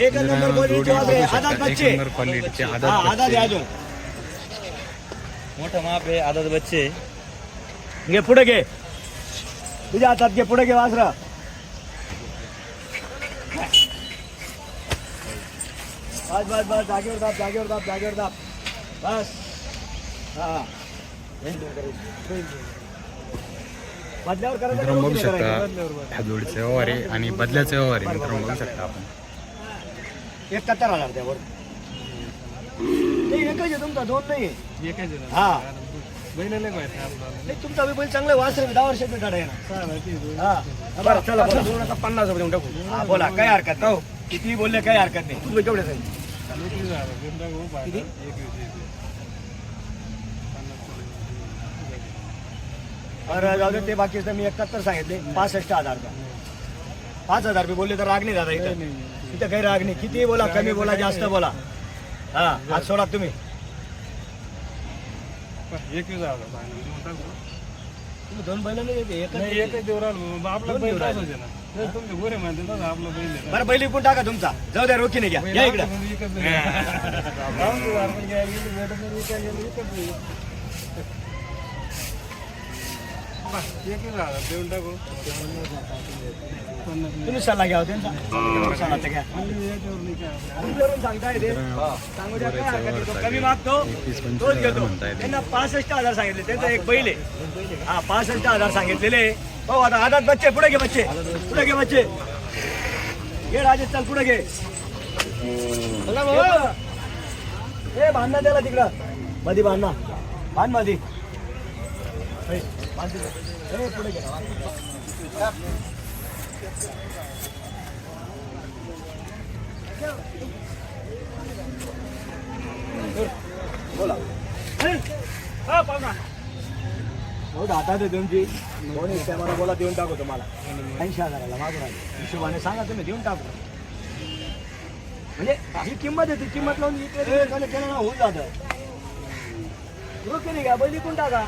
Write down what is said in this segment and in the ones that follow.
एक नंबर क्वालिटीचे आदात बच्चे क्वालिटीचे हा आदात आहे अजून माप आहे आदत बच्चे घे पुढे घे तुझ्या हातात घे पुढे घे वासरा बस बस बस जागेवर दाब जागेवर दाब जागेवर दाब बस हा मित्रांनो बघू शकता? ह्या जोडीचे व्यवहार आहे आणि बदल्याचे व्यवहार आहे मित्रांनो बघू शकता आपण. एकाहत्तर हजार त्यावर. नाही एकच आहे तुमचा दोन नाही आहे. हा. नाही तुमचा बैल चांगला वास आहे दहा वर्षात हा बरं चला पन्नास रुपये देऊन टाकू हा बोला. काही हरकत नाही. हो. किती बोलले काही हरकत नाही. तुम्ही केवढे किती? बरं जाऊ दे ते बाकीचं मी एकाहत्तर सांगितले. पासष्ट हजार का पाच हजार रुपये बोलले तर राग नाही दादा इथं. इथं काही राग नाही. किती बोला कमी बोला जास्त बोला. हा आज सोडा तुम्ही. तुम्ही दोन बैल नाही. बरं बैल विकून टाका तुमचा. जाऊ द्या रोखीने घ्या. या इकडं. तुम्ही सल्ला घ्या हो त्यांचा सल्ला तर घ्या उंबरवरून सांगता येते सांगू द्या काय हरकत नाही. तो कमी मागतो तोच घेतो म्हणता येते. त्यांना पासष्ट हजार सांगितले त्यांचा एक बैल आहे हा पासष्ट हजार सांगितलेले हो आता आदात बच्चे पुढे घे बच्चे पुढे घे बच्चे घे राजेश चल पुढे घे चला भाऊ. ए बांधना त्याला तिकडं मधी बांधना बांध मधी बोला. हो दाता ते तुमची कोणी त्या मला बोला देऊन टाकू तुम्हाला ऐंशी हजाराला मागून आले हिशोबाने सांगा तुम्ही देऊन टाकू म्हणजे ही किंमत आहे ती किंमत लावून इकडे तिकडे केलं ना होऊन जातं रोखे नाही का बैल विकून टाका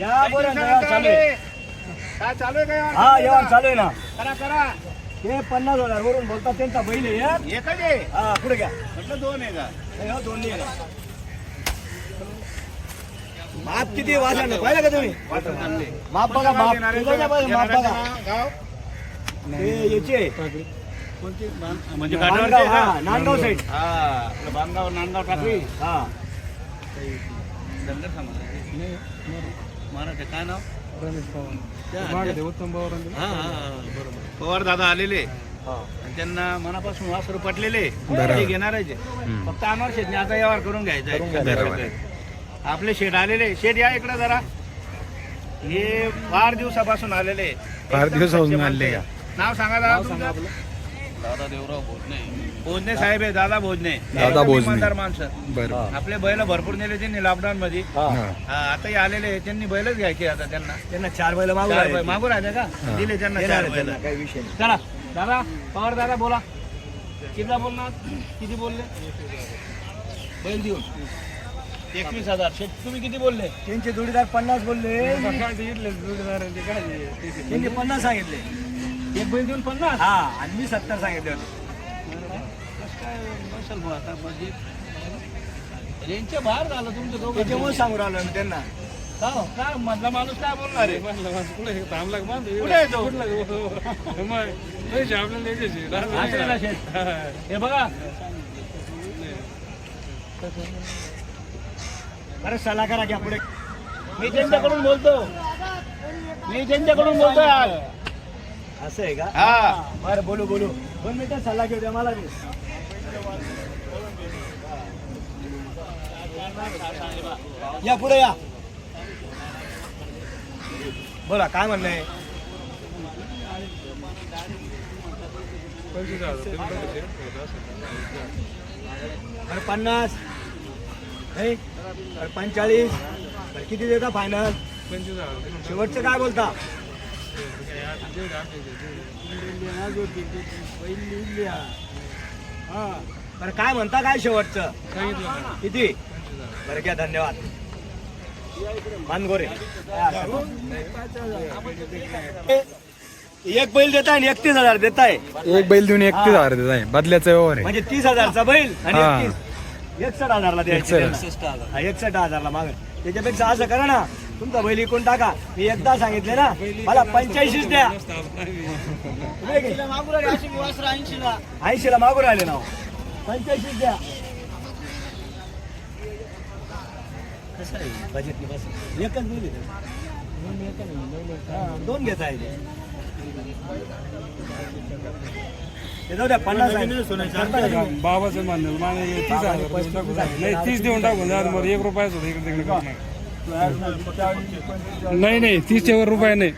या बरं व्यवहार चालू आहे. काय चालू आहे काय हा व्यवहार चालू आहे ना. करा करा. ते पन्नास हजार वरून बोलतात त्यांचा बैल आहे. एकच आहे? हा पुढे घ्या. म्हटलं दोन आहे का? नाही हो, दोन्ही आहे. ना. माप किती वाजला पाहिलं का तुम्ही? माप बघा माप. बाजूला माप बघा. ते याचे म्हणजे नांदगाव हा नांदगाव साईड हा आपलं बांधगाव नांदगाव टाकली. हा. धनगर समाज महाराज काय नाव? हा, हा, हा, बरोबर. पवार दादा आलेले. आणि त्यांना मनापासून वासरू पटलेले. ते घेणारच आहे. फक्त अनवर शेटने आता व्यवहार करून घ्यायचा आहे. बरोबर. आपले शेट आलेले. शेट या इकडे जरा. हे फार दिवसापासून आलेले फार दिवसापासून आलेले. नाव सांगा दादा तुमचं? दादा देवराव भोजने. भोजने साहेब आहे दादा भोजने. दादा भोजने. इमानदार माणसं. बरं आपले बैल भरपूर नेले त्यांनी लॉकडाऊन मध्ये हा. आता आलेले आहे. त्यांनी बैलच घ्यायचे आता त्यांना. त्यांना चार बैल मागू चार राहिले. बैल मागू राहिले का. दिले त्यांना चार बैल. काही विषय नाही. चला दादा पवार दादा बोला. कितीला बोलणार? किती बोलले? बैल देऊन. एकवीस हजार. शेट तुम्ही किती बोलले? त्यांचे जोडीदार पन्नास बोलले. त्यांनी पन्नास सांगितले. एक बैल देऊन पन्नास? हा आणि मी सत्तर सांगितले होते. कसं काय बसेल बुवा आता म्हणजे रेंजच्या बाहेर झालं तुमचं दोघं त्याच्यामुळे सांगू राहिलो मी त्यांना. का हो? काय मधला माणूस काय बोलणार आहे. हे बघा. अरे सल्ला करा घ्या पुढे मी त्यांच्याकडून बोलतो. मी त्यांच्याकडून बोलतोय आज. असं आहे का? हा. बरं बोलू बोलू. दोन मिनिटं सल्ला घेऊ द्या मला बी. या पुढे या. बोला काय म्हणणं आहे बरं पन्नास. नाही बरं पंचेचाळीस. बरं किती देता फायनल शेवटचं काय बोलता? बरं काय म्हणता काय शेवटचं? किती? बरं घ्या धन्यवाद. मानगोरे. एक बैल देताय आणि एकतीस हजार देताय. एक बैल देऊन एकतीस हजार देत आहे बदल्याचा व्यवहार आहे. म्हणजे तीस हजारचा बैल आणि हा. एकतीस. एकसठ हजारला द्यायचे एकसष्ट. त्यांना. हा, एकसष्ट हजारला माग. त्याच्यापेक्षा असं करा ना तुमचा बैल इकून टाका. मी एकदा सांगितले ना मला पंच्याऐंशीच द्या. ऐंशीला मागू राहिले ना हो. पंच्याऐंशीच द्या. बजेट एकच दोन घेता आहे द्या पन्नास बाबाचं म्हणणं तीस टाकून देऊन टाकून मग एक रुपयाच होतं इकडे तिकडे नाही नाही तीसच्या वर रुपये नाही.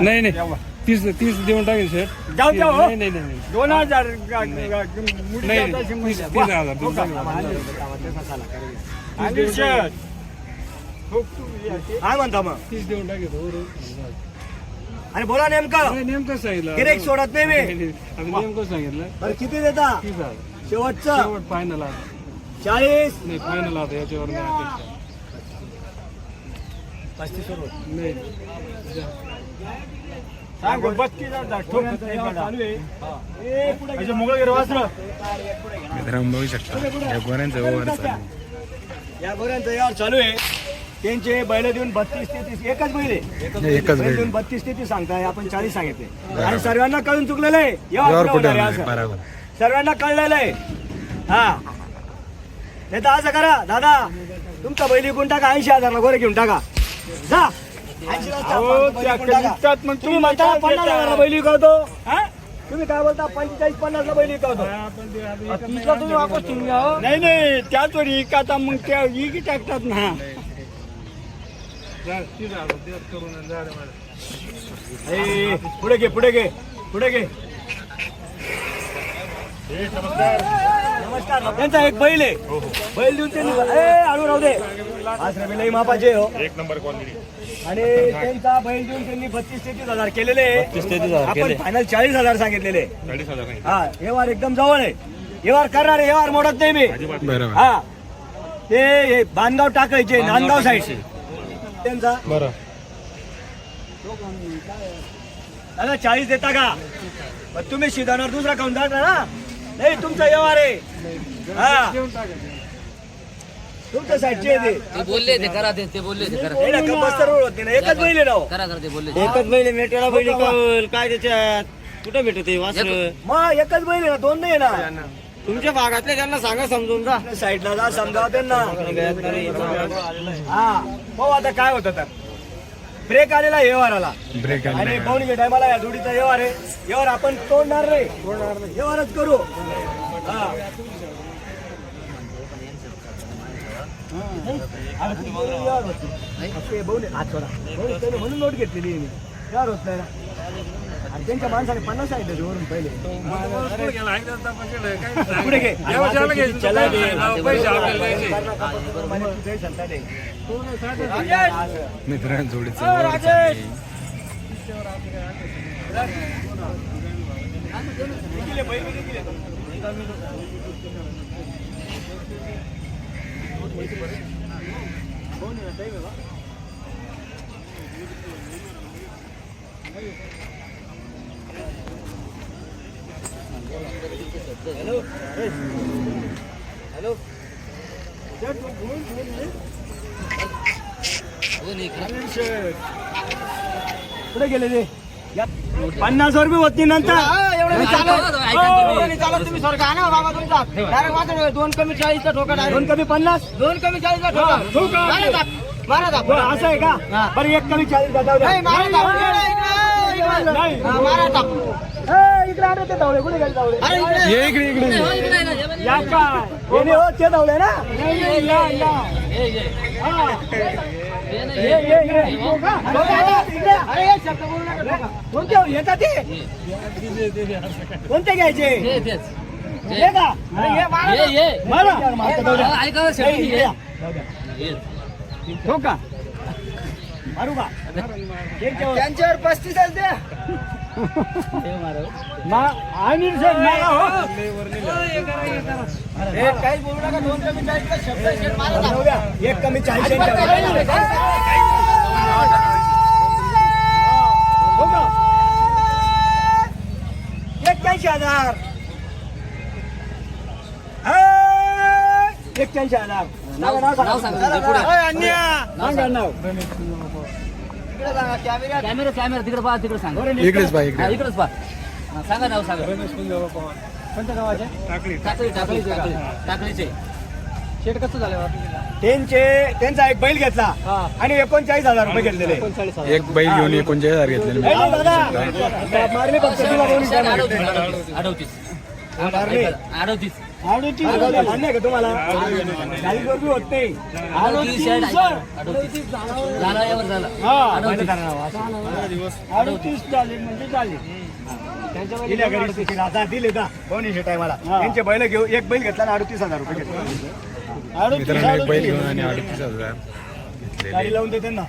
नाही नाही तीस तीस देऊन टाकेल जाऊ द्या हो. नाही नाही नाही. दोन हजार नाही, नाही. तीस तीस हजार टाकेल. काय म्हणता मग? तीस देऊन टाकेल आणि बोला नेमकं. नाही नेमकं सांगितलं. गिरेक सोडत नाही मी. नाही. नेमकं सांगितलं. बरं किती देता? तीस हजार. शेवटचं. शेवट फायनल आता. चाळीस. नाही फायनल आता याच्यावर नाही अपेक्षा. पस्तीस नाही. बघू शकता. या गोऱ्यांचा व्यवहार चालू आहे. या गोऱ्यांचा यावर चालू आहे. त्यांचे बैल देऊन बत्तीस तेहतीस एकच बैल एकच बैल बैल. देऊन बत्तीस तेहतीस सांगताय आपण चाळीस सांगितले. आणि सर्वांना कळून चुकलेलं आहे. व्यवहार यावर सर्वांना कळलेलं आहे. हा. नाही तर असं करा दादा तुमचा बैल विकून टाका ऐंशी हजारला गोरे घेऊन टाका. जा 80 ला बैल विकून टाका. तुम्ही म्हणता ना पन्नास हजारला बैल विकवतो हा? तुम्ही काय बोलता पंचेचाळीस पन्नास ला बैल विकवतो तीसला तुम्ही वापस ठेवून घ्या हो. नाही नाही त्याच इकाता मग त्या इकी टाकतात ना. ए, पुढे घे पुढे घे पुढे घे त्यांचा एक बैल आहे. बैल देऊन त्यांनी ए आळू राहू दे. आज रवी लई मापाचे हो. एक नंबर क्वालिटी आणि त्यांचा बैल देऊन त्यांनी बत्तीस तेहतीस हजार केलेले आपण फायनल चाळीस हजार सांगितलेले. हा व्यवहार एकदम जवळ आहे. व्यवहार करणार आहे व्यवहार मोडत नाही मी. बरोबर हा. ते हे बांधगाव टाकायचे नांदगाव साईड त्यांचा बरं. दादा चाळीस देता का? तुम्ही शिदावर दुसरा जाणार ना. नाही तुमचा व्यवहार आहे. हा. तुमच्या साईडचे आहे ते. ते बोलले ते करा ते ते बोलले ते करा. नाही ना, कंपल्सरी होत नाही ना एकच बैल ना हो. करा करा ते बोलले ते. एकच कळ काय त्याच्यात? कुठं भेटत ते वासर? मग एकच बैल आहे ना दोन नाही ना. तुमच्या भागातले त्यांना सांगा समजून जा. साईडला जा समजाव त्यांना. हा. भाऊ आता काय होतं तर. ब्रेक आलेला व्यवहाराला ब्रेक आणि आले पाहुणीच्या टायमाला या जोडीचा व्यवहार आहे व्यवहार आपण तोडणार नाही व्यवहारच करू हा होत नाही. सोडा. बहुने त्याने म्हणून नोट घेतलेली व्यवहार होत नाही आणि त्यांच्या माणसाने पन्नास सांगितले वरून पहिले. पुढे घे. घे. पैसे आपल्याला द्यायचे. म्हणे तू काही सांगता नाही. मित्रांनो जोडीचा व्यवहार चालू आहे. पुढे गेले ते. पन्नास बी होत नंतर. दोन कमी चाळीसचा ठोका दोन कमी पन्नास? दोन कमी चाळीसचा ठोका. असं आहे का? बरं एक कमी चाळीस ये इकडे इकडे. हो, ते धावले ना. कोणते येतात ते कोणते घ्यायचे ये, तेच. हे. का मारा. हा, का त्यांच्यावर पस्तीस द्या आणि हो. काहीच बोलू नका दोन कमी चाळीसचा शब्द. एक कमी चाळीस हो? एक्क्याऐंशी हजार. ए, एक्क्याऐंशी हजार. नाव सांगा. पुढे. कॅमेरा कॅमेरा कॅमेरा तिकडे पहा तिकडे सांगा. इकडेच बा हा, इकडे इकडेच पहा. हा, सांगा नाव सांगा. कोणत्या गावाचे? टाकळी. टाकळी टाकळी टाकळीचे. शेट कसं झालं त्यांचे त्यांचा एक बैल घेतला. आणि एकोणचाळीस हजार रुपये घेतलेले. एक बैल घेऊन एकोणचाळीस हजार घेतलेले. मारली फक्त? अडवतीस अडवतीस हजार मान्य का तुम्हाला? वर बी होत नाही. झाला. यावर झाला अडोतीस झाले म्हणजे झाले. दिल्या घरी सुट्टी. आता दिले दा. कोणी त्यांचे बैल घेऊ एक बैल घेतला आणि अडोतीस हजार रुपये घेतले. मित्रांनो एक बैल घेऊन आणि अडतीस हजार. गाडी लावून देते ना